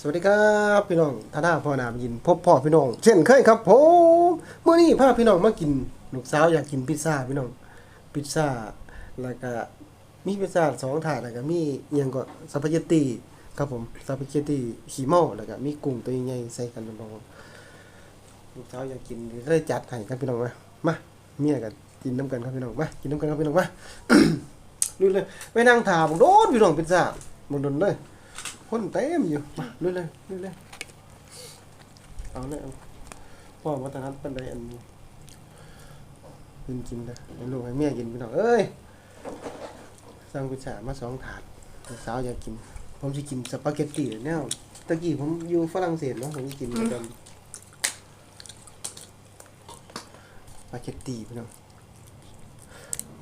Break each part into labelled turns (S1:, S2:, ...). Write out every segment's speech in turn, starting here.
S1: สวัสดีครับพี่น้องท่านาพ่อนามยินพบพ่อพี่น้อง เช่นเคยครับผมเมื่อนี้พาพี่น้องมากินลูกสาวอยากกินพิซซ่าพี่น้องพิซซ่าแล้วก็มีพิซซ่าสองถาดแล้วก็มีเอียงก็สปาเกตตีครับผมสปาเกตตีขี้เมาแล้วก็มีกุ้งตัวใหญ่ใส่กันน้องลูกสาวอยากกินก็เลยจัดให้ครับพี่น้องมามาเมียกันกินน้ำกันครับพี่น้องมากินน้ำกันครับพี่น้องมาดูเลยไปนั่งถาบอกโดนพี่น้องพิซซ่าบอกโดนเลย คนเต็มอยู่ มาลุยเลยลุยเลย เอาเลยเอาพ่อวัฒนัทเป็นไรอันนี้กินกินเลยให้ลูกให้เมียกินพี่น้องเอ้ยสั่งพิซซ่ามาสองถาดลูกสาวอยากกิน ผมจะกินสปาเกตตีแนวตะกี้ผมอยู่ฝรั่งเศสเนาะผมจะกินประจำสปาเกตตีพี่น้อง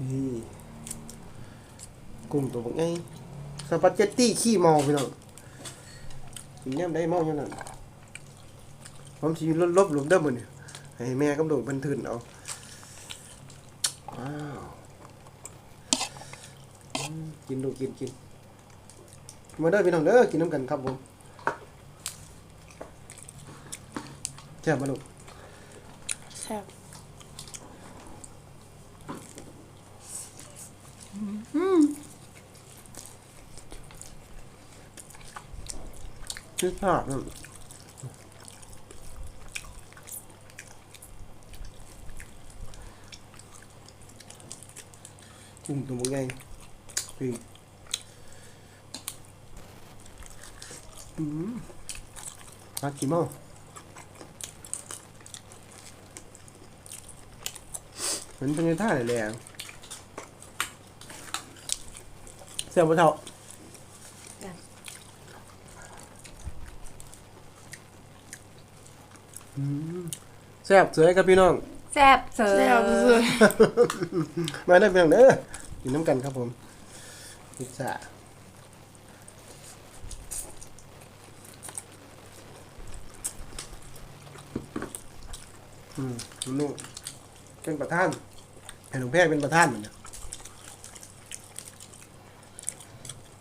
S1: นี่กุ้งตัวบักไงสปาเกตตี้ขี้เมาพี่น้อง กินแนมได้เมาอย่างนั้นผมสิลดลบหลุมเด้อมื้อนี่ให้แม่กับลูกเพิ่นทื่นเอาว้าวอืมกินลูกกินกินมาเด้อพี่น้องเด้อกินน้ำกันครับผมแซ่บบ่ลูก
S2: แซ่บ
S1: พิซ ซ่านั่นกุ้งตัวบ่ใหญ่พี่อืมปลากี่โมงเหมือนเป็นท่าเลยแหละเสียบเท่า แซ่บสวยครับพี่น้อง
S3: แซ่บเสย
S2: แซ่บสุด
S1: มาได้พี่น้องเด้อกินน้ำกันครับผมพิซซ่าอืมนุ่มเป็นประธานให้หลวงแพทย์เป็นประธานเหมือนกัน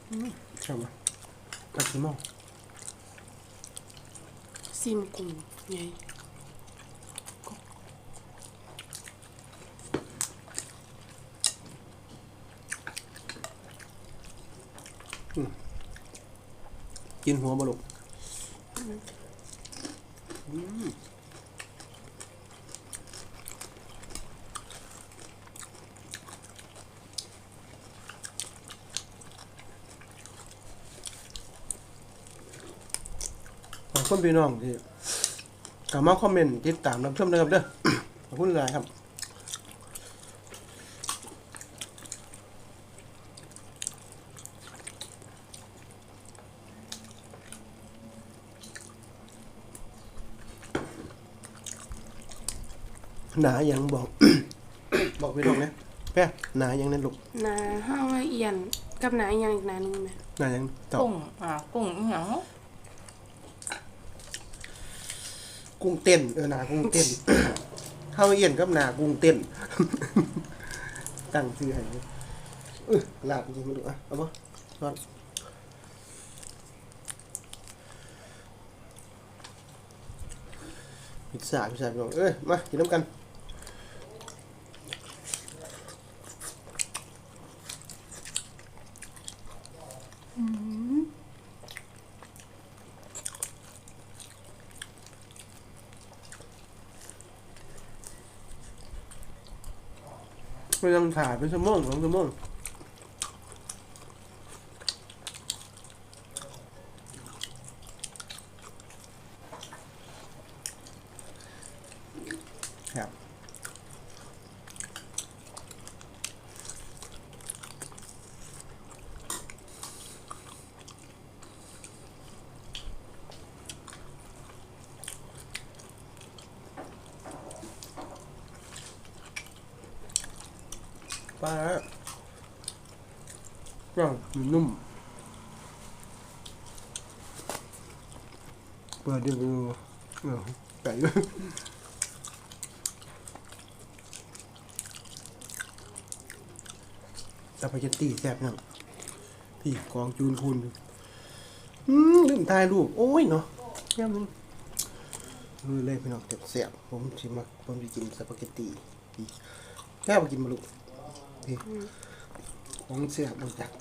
S1: อืมชอบไหมกัดซิโม
S2: ซิมกุ้งใหญ่
S1: กินหัวบลุกขอบคุณพี่น้องที่กลับมาคอมเมนต์ติดตามรับชมนะครับเด้อขอบคุณหลายครับ หนายังบอก บอกพี่น้องนะแพ้หนายังนั่นลูก
S2: นาห้าวเอียนกับนาอีกอย่างอีกนาหนึงไหม
S1: หนายังเจ้า
S3: กุ้งอ่ากุ้งอีหยัง
S1: กุ้งเต้นเออหนากุ้งเต้นข้าวเอียนกับหนากุ้งเต้น ตั้งชื่อให้เออลาบจริงๆมาดูอะเอาปะร้อนพิซซ่าพิซซ่าพี่น้องเอ้ยมากินน้ำกัน ไม่ต้องถ่ายเป็นชั่วโมงสองชั่วโมงครับ ปลานุ่มเปิดดูเออไก่ด้วยสปาเกตตี้แซ่บเนาะพี่กองจูนพูนอืมลืมถ่ายรูป โอ้ยเนาะแย่มึงมือเลยพี่น้องเจ็บเสียบผมสิมาผมสิกินสปาเกตตีอีกแค่มากินมาลูก พี่ของเสียบมันจัก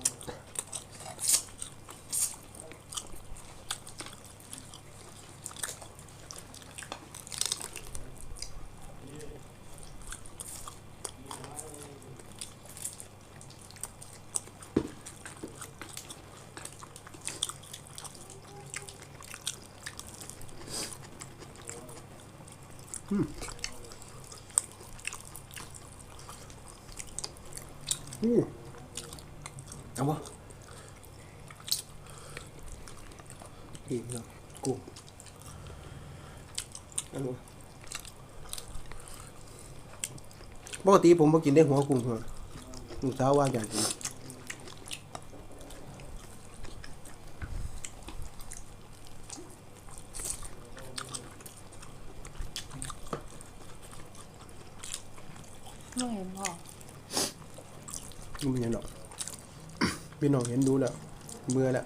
S1: อืมเอาวะพี่พี่น้องกุ้งอันนี้ปกติผมมากินได้หัวกุ้งเหรอลูกสาวว่าอยากกิน
S3: ไม่เห็นพ่อ
S1: นี่มันยังหรอก พี่น้องเห็นดูแล้วเมื่อแล้ว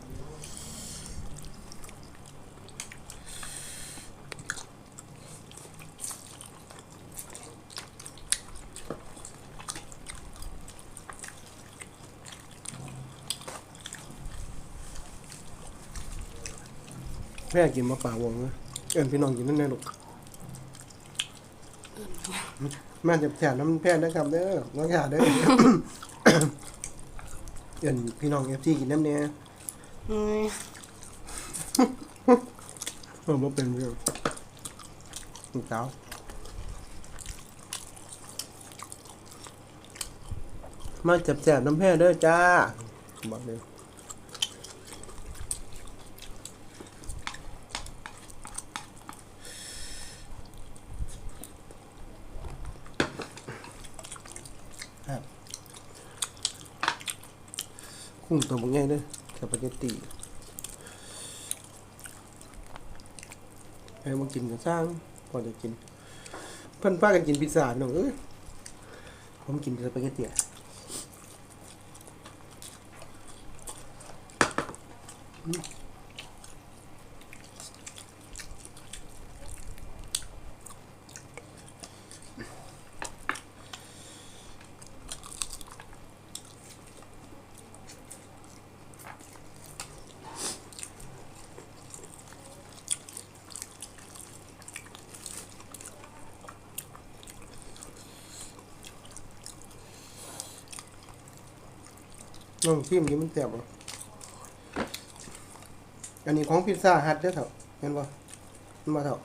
S1: แม่กินมาป่าวงนะเอินพี่น้องกินนั่นแน่ลูกแม่จะแถมน้ำแพทย์นะครับเด้อน้องขาเด้อ เอินพี่น้องเอฟซีกินน้ำเนี่ย
S2: เอ้ย
S1: เออมาเป็นเรื่องลูกสาวมาจับแจบน้ำแพทย์เด้อจ้าบอกเลย กุ้งตัวบางใหญ่เลยสปาเกตตีให้มากินกันสร้างพอจะกิน เพื่อนป้ากันกินพิซซ่าหน่อยเอ้ยผมกินสปาเกตตีอืม น้องชิมนี้มันแซ่บบ่อันนี้ของพิซซ่าฮัทเด้อเถอะเห็นบ่มันมาเถอะ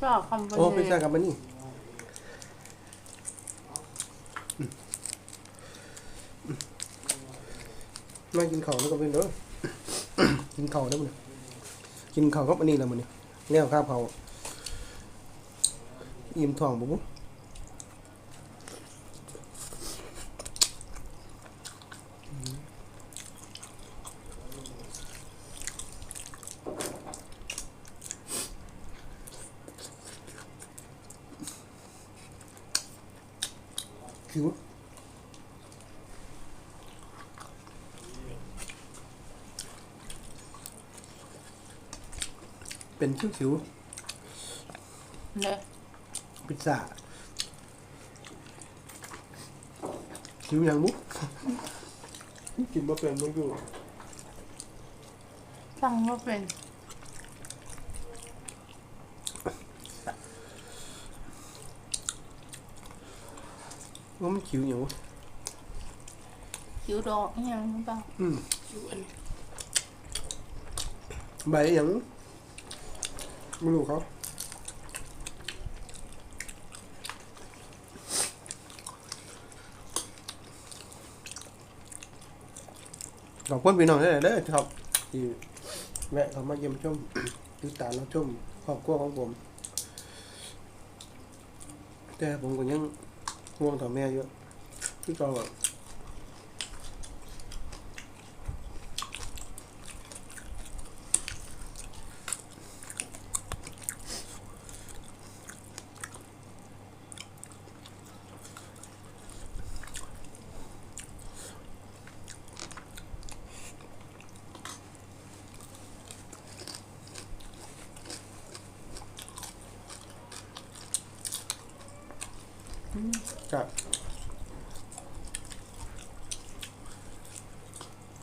S3: ก็คอมพา
S1: โอ้พิซ
S3: นี
S1: ซ่ากับมันนี่อืมอืมมากินข้าวแล้วก็เป็นเด้อกินข้าวแล้วมันยกินข้าวกับอันนี้แล้วมันนี่แล้วข้าวเผาอิ่มท้องบ่บุ คิวเป็นคิ้วคิว
S3: เนี่ย
S1: ๆพิซซ่าคิวยังมุกกินมาเป็นมึงอยู่
S3: ฟังว่าเป็น
S1: ว่ามันคิวอย่างวะ
S3: คิวดอกอหยังหรือเปล่า
S1: อืม
S2: อยู่อันนี้
S1: ใบอย่างไม่ รู้เขาขอบ คุณพี่น้องได้เด้อครับที่แวะเข้ามาเยี่ยมชมติดตามรับอบครัวของผมแต่มก็ยังห่วงต่อแม่เยอะที่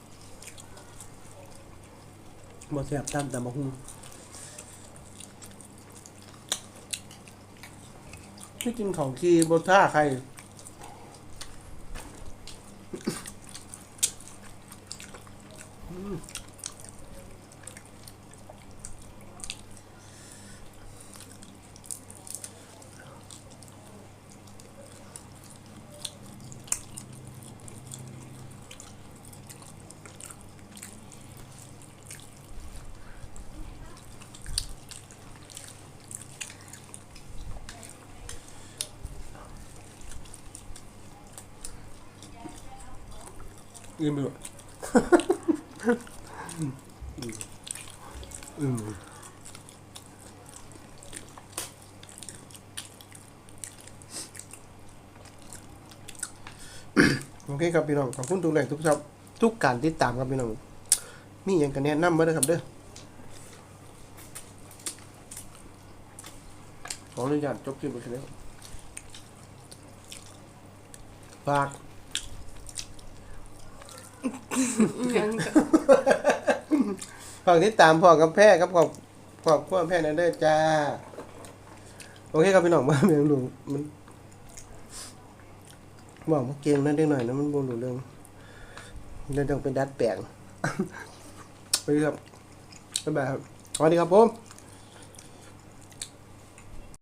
S1: ก็แบบครับบ่แซ่บตามแต่บ่ฮู้ที่กินของคีบ่ท่าใคร อืมไปหมดอืมโอเคครับพี่น้องขอบคุณทุกแรงทุกชอบทุกการติดตามครับพี่น้องมีอย่างกันแนะนำมาเด้อครับเด้อขออนุญาตจบคลิปไปแค่นี้ฝาก
S2: ยังก็
S1: ฝากติดตามพ่อกับแพ้ครับขอบขอบพ่อแพ้นั่นเด้อจ้า โอเคครับพี่น้องมาเมียงหลวงมันบอกมาเก่งนั่นได้หน่อยนะมันบ่รู้เรื่องเรื่องต้องเป็นดัดแปลงไปครับบ๊ายบายครับสวัสดีครับผม